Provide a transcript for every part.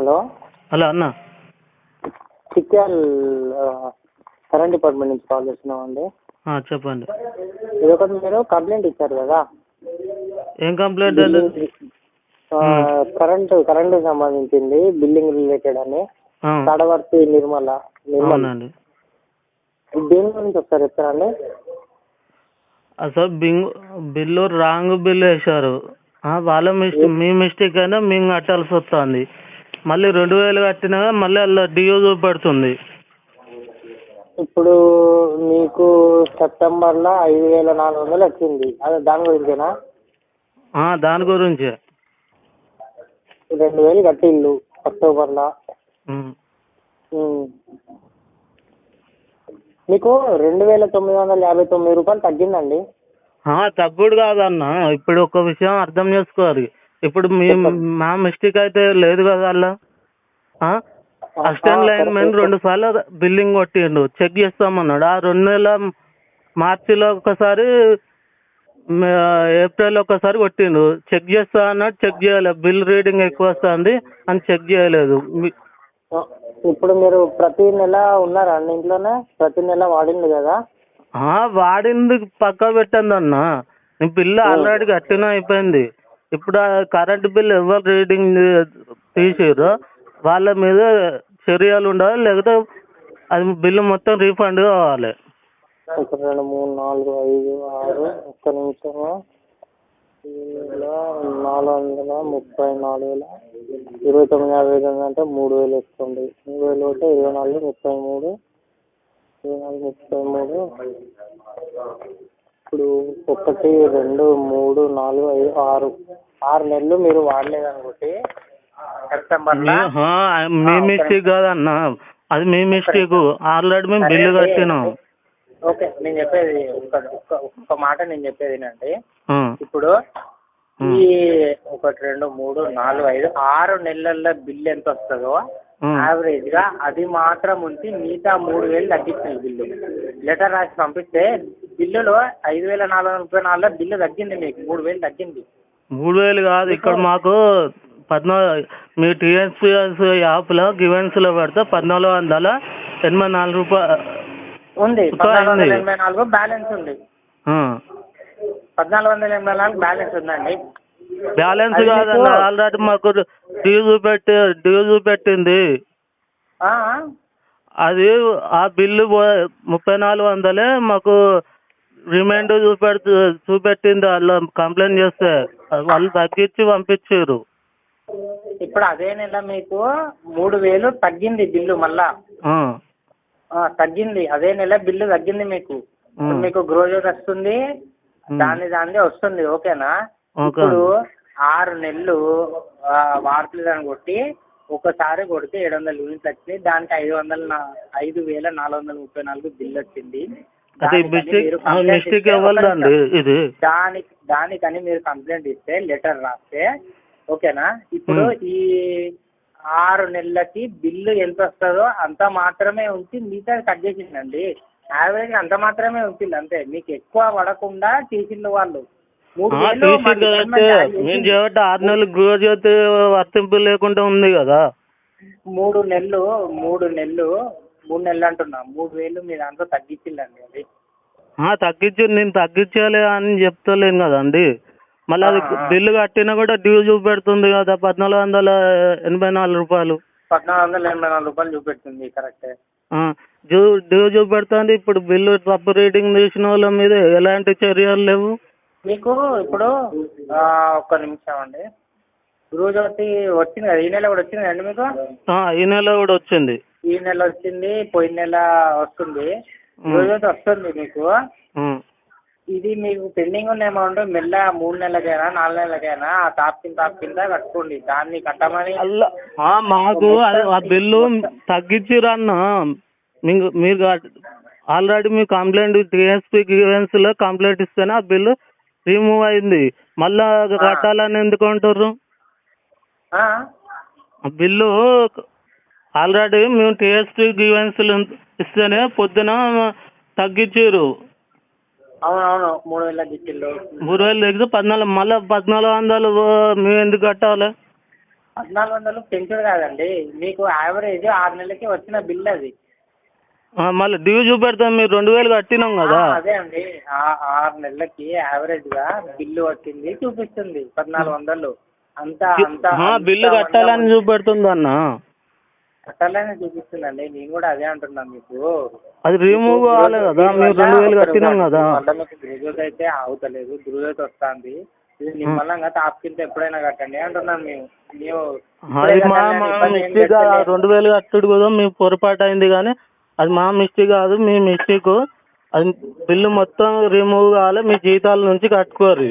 Hello? Hello అన్న. Chikyal current department నుంచి call చేస్తున్నామండి. ఆ, చెప్పండి. ఇది ఒకటి మీరు కంప్లైంట్ ఇచ్చారు కదా? ఏం కంప్లైంట్ అండి? కరెంటు కరెంటు సంబంధించింది బిల్లింగ్ రిలేటెడ్ అని. ఆ, తడవర్తి నిర్మల నిర్మల్. అవునండి. దేని గురించి ఒకసారి చెప్తారండి? అసలు బింగ్ బిల్లు రాంగ్ బిల్లు వేశారు. ఆ, వాళ్ళ మిస్టేక్ మీ మిస్టేక్ అయినా మేము కట్టాల్సి వస్తుంది. మళ్ళీ రెండు వేలు కట్టినా మళ్ళీ అలా డియో చూపెడుతుంది. ఇప్పుడు మీకు సెప్టెంబర్లో ఐదు వేల నాలుగు వందలు వచ్చింది. అదే దాని గురించేనా? ఆ, దాని గురించే. రెండు వేలు కట్టిల్లు అక్టోబర్లో. ఉమ్. ఉమ్. మీకు రెండు వేల తొమ్మిది వందల యాభై తొమ్మిది రూపాయలు తగ్గిందండి. ఆ, తగ్గుడు కాదన్న. ఇప్పుడు ఒక విషయం అర్థం చేసుకోవాలి. ఇప్పుడు మీ మా మిస్టేక్ అయితే లేదు కదా అలా అసిస్టెంట్ లైన్ మెన్ రెండు సార్లు బిల్లింగ్ కొట్టిండు. చెక్ చేస్తామన్నాడు. ఆ రెండు నెలల మార్చిలో ఒకసారి ఏప్రిల్ ఒకసారి కొట్టిండు. చెక్ చేస్తా అన్నాడు చెక్ చేయలేదు బిల్ రీడింగ్ ఎక్కువ వస్తుంది అని చెక్ చేయలేదు. ఇప్పుడు మీరు ప్రతి నెల ఉన్నారా అండి ఇంట్లోనే? ప్రతి నెల వాడింది కదా? ఆ, వాడింది పక్క పెట్టండి అన్న. బిల్లు ఆల్రెడీ కట్టిన అయిపోయింది. ఇప్పుడు ఆ కరెంట్ బిల్ ఎవరు రీడింగ్ తీసిర్రో వాళ్ళ మీద చర్యలు ఉండాలి లేకపోతే అది బిల్లు మొత్తం రీఫండ్ కావాలి. ఒక రెండు మూడు నాలుగు ఐదు ఆరు ఒక్క నిమిషము. నాలుగు వందల ముప్పై నాలుగు వేల ఇరవై తొమ్మిది యాభై ఐదు వందలు అంటే మూడు వేలు వస్తుంది. మూడు వేలు ఒకటి ఇరవై నాలుగు ముప్పై మూడు ఇరవై నాలుగు ముప్పై మూడు. ఇప్పుడు ఒకటి రెండు మూడు నాలుగు ఐదు ఆరు. ఆరు నెలలు మీరు వాడలేదు అనుకుంటే సెప్టెంబర్లో మీ- మిస్టేక్ కాదన్న. అది మీ మిస్టేక్. ఆల్రెడీ మేము బిల్లు కట్టినాం. ఓకే నేను చెప్పేది ఒక్క ఒక్క ఒక్క మాట నేను చెప్పేది ఆ, ఇప్పుడు ఈ ఒకటి రెండు మూడు నాలుగు ఐదు ఆరు నెలల బిల్ ఎంత వస్తుందో. యావరేజ్గా అది మాత్రం ఉంచి మిగతా మూడు వేలు తగ్గించింది బిల్లు. లెటర్ రాసి పంపిస్తే బిల్లులో ఐదు వేల నాలుగు వందల ముప్పై నాలుగులో బిల్లు తగ్గింది మీకు మూడు వేలు తగ్గింది. మూడు వేలు కాదు ఇక్కడ మాకు పద్నాలుగు మీ టీఎస్పీఎస్ యాప్లో గివెన్స్లో పెడితే పద్నాలుగు వందల ఎనభై నాలుగు రూపాయలు ఉంది పద్నాలుగు వందల. ఎనభై నాలుగు బ్యాలెన్స్ ఉంది. పద్నాలుగు వందల ఎనభై నాలుగు బ్యాలెన్స్ ఉందండి. బ్యాలెన్స్ కాదన్న మీకు- ఆల్రెడీ మాకు డ్యూ చూపెట్టి డ్యూ చూపెట్టింది. అది ఆ బిల్లు ముప్పై నాలుగు వందలే మాకు రిమైండ్ చూపెడుతూ చూపెట్టింది వాళ్ళు కంప్లైంట్ చేస్తే. వాళ్ళు తగ్గించి పంపించారు. ఇప్పుడు అదే నెల మీకు మూడు వేలు తగ్గింది బిల్లు మళ్ళా. ఆ, తగ్గింది. అదే నెల బిల్లు తగ్గింది మీకు. ఇప్పుడు. మీకు గ్రోజర్ వస్తుంది. దాని దాన్ని వస్తుంది. ఓకేనా? ఓకే. ఇప్పుడు ఆరు నెలలు వాడలేదని కొట్టి ఒకసారి కొడితే ఏడు వందల యూనిట్లు వచ్చింది దానికి ఐదు వందల నా- ఐదు వేల నాలుగు వందల ముప్పై నాలుగు బిల్ వచ్చింది. అది మిస్టేక్. ఇది దానికి దానికని మీరు కంప్లైంట్ ఇస్తే లెటర్ రాస్తే ఓకేనా ఇప్పుడు. ఈ ఆరు నెలలకి బిల్లు ఎంత వస్తుందో అంత మాత్రమే ఉంచి మిగతా కట్ చేసిందండి యావరేజ్ అంత మాత్రమే ఉంచింది అంతే మీకు ఎక్కువ పడకుండా తీసిండు వాళ్ళు. చేయబట్టి ఆరు నెలలు గృహజ్యోతి వర్తింపు లేకుండా ఉంది కదా మూడు నెలలు మూడు నెలలు మూడు నెలలు అంటున్నా. మూడు వేలు మీ దాంట్లో తగ్గించిందండి అది. తగ్గించి నేను తగ్గించాలి అని చెప్తలేను కదండి మళ్ళీ అది. బిల్లు కట్టినా కూడా డ్యూ చూపెడుతుంది కదా పద్నాలుగు వందల ఎనభై నాలుగు రూపాయలు. పద్నాలుగు వందల ఎనభై నాలుగు రూపాయలు చూపెడుతుంది కరెక్టే. డ్యూ డ్యూ చూపెడుతుంది ఇప్పుడు బిల్లు తప్పు రీడింగ్ తీసిన వాళ్ళ మీద ఎలాంటి చర్యలు లేవు? మీకు ఇప్పుడు ఒక్క నిమిషం అండి. గృహజ్యోతి వచ్చింది కదా ఈ నెల కూడా వచ్చింది మీకు? ఆ, ఈ నెల కూడా వచ్చింది. ఈ నెల వచ్చింది పోయిన నెల వస్తుంది. గృహజ్యోతి వస్తుంది మీకు. ఇది మీకు పెండింగ్ ఉన్న అమౌంట్ మెల్ల మూడు నెలలకైనా నాలుగు నెలలకైనా ఆ టాప్ కింద కింద కట్టుకోండి. దాన్ని కట్టమని అల్ల ఆ, మాకు అది ఆ బిల్లు తగ్గించిరన్న. మీకు మీరు ఆల్రెడీ మీ కంప్లైంట్ టీఎస్పీ లో కంప్లైంట్ ఇస్తేనే ఆ బిల్లు రిమూవ్ అయింది. మళ్ళా కట్టాలని ఎందుకు అంటారు బిల్లు ఆల్రెడీ మేము టీఎస్పీ గ్రీవెన్స్లు ఇస్తేనే పొద్దున తగ్గించారు. అవునవును మూడు వేల గిట్టిల్లో మూడు వేలు పద్నాలుగు మళ్ళీ పద్నాలుగు వందలు మేము ఎందుకు కట్టాలి? పద్నాలుగు వందలు పెంచుడు కాదండి. మీకు యావరేజ్ ఆరు నెలలకి వచ్చిన బిల్ అది. మళ్ళీ డ్యూ చూపెడతాం మీరు రెండు వేలు కట్టినాం కదా. అదే అండి. ఆరు నెలలకి యావరేజ్గా బిల్లు వచ్చింది చూపిస్తుంది పద్నాలుగు వందలు. బిల్లు కట్టాలని చూపెడుతుంది అన్న. కట్టాలని చూపిస్తుందండి. నేను కూడా అదే అంటున్నాను మీకు. అది రిమూవ్ కావాలి కదా మీరు రెండు వేలు కట్టినాం కదా. మీకు అయితే అవుతలేదు గ్రూజోస్ వస్తుంది. ఇది నిమ్మలంగా టాప్ కింద ఎప్పుడైనా కట్టండి అంటున్నాను మేము. మేము అది మా మిస్టేక్. రెండు వేలు కట్టుడు కూడా మీ పొరపాటు అయింది కానీ అది మా మిస్టేక్ కాదు. మీ మిస్టేక్ అది బిల్లు మొత్తం రిమూవ్ కావాలి. మీ జీతాల నుంచి కట్టుకోరు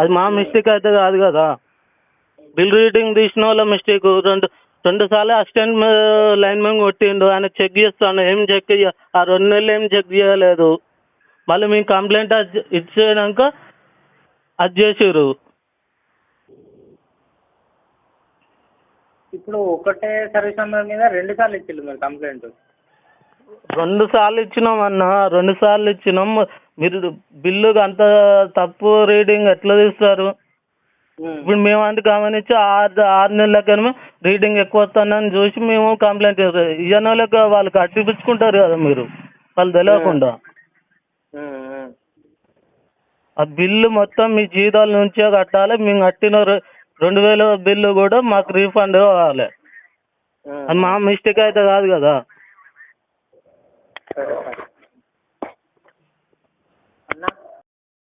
అది మా మిస్టేక్ అయితే కాదు కదా. బిల్ రీడింగ్ తీసిన వాళ్ళ మిస్టేక్. రెండు రెండు సార్లు అసిస్టెంట్ లైన్ మ్యాన్ కొట్టిండు. ఆయన చెక్ చేస్తాను ఏం చెక్ చేయ ఆ రెండు నెలలు ఏం చెక్ చేయలేదు. మళ్ళీ మేము కంప్లైంట్ ఇచ్చేనాక అది చేసిర్రు. ఇప్పుడు ఒకటే సర్వీస్ నెంబర్ మీద రెండు సార్లు ఇచ్చిండు మీరు కంప్లైంట్ రెండు సార్లు ఇచ్చినాం అన్న. రెండు సార్లు ఇచ్చినాం. మీరు బిల్లు అంత తప్పు రీడింగ్ ఎట్లా తీస్తారు? ఇప్పుడు మేము అంత గమనించి ఆరు ఆరు నెలలకనే రీడింగ్ ఎక్కువ వస్తుందని చూసి మేము కంప్లైంట్ చేస్తాం. ఇయ్యని వాళ్ళకి వాళ్ళు కట్టిపించుకుంటారు కదా మీరు. వాళ్ళు తెలియకుండా. ఆ బిల్లు మొత్తం మీ జీతాల నుంచే కట్టాలి. మేము కట్టిన రెండు వేల బిల్లు కూడా మాకు రీఫండ్ కావాలి. అది మా మిస్టేక్ అయితే కాదు కదా.